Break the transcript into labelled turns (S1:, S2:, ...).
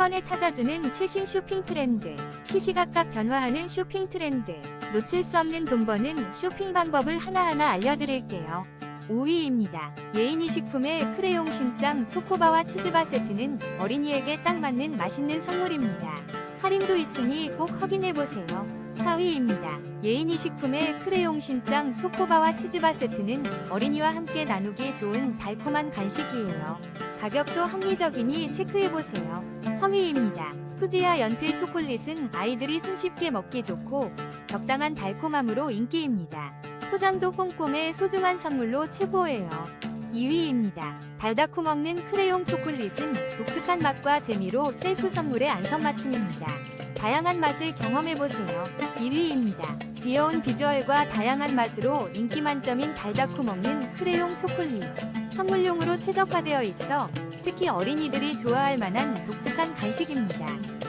S1: 번에 찾아주는 최신 쇼핑 트렌드. 시시각각 변화하는 쇼핑 트렌드. 놓칠 수 없는 돈 버는 쇼핑 방법을 하나하나 알려드릴게요. 5위입니다. 예인이 식품의 크레용 신짱 초코바와 치즈바 세트는 어린이에게 딱 맞는 맛있는 선물입니다. 할인도 있으니 꼭 확인해보세요. 4위입니다. 예인이 식품의 크레용 신짱 초코바와 치즈바 세트는 어린이와 함께 나누기 좋은 달콤한 간식이에요. 가격도 합리적이니 체크해보세요. 3위입니다. 푸지아 연필 초콜릿은 아이들이 손쉽게 먹기 좋고 적당한 달콤함으로 인기입니다. 포장도 꼼꼼해 소중한 선물로 최고예요. 2위입니다. 달다쿠 먹는 크레용 초콜릿은 독특한 맛과 재미로 셀프 선물의 안성맞춤입니다. 다양한 맛을 경험해보세요. 1위입니다. 귀여운 비주얼과 다양한 맛으로 인기 만점인 달다쿠 먹는 크레용 초콜릿. 선물용으로 최적화되어 있어 특히 어린이들이 좋아할 만한 독특한 간식입니다.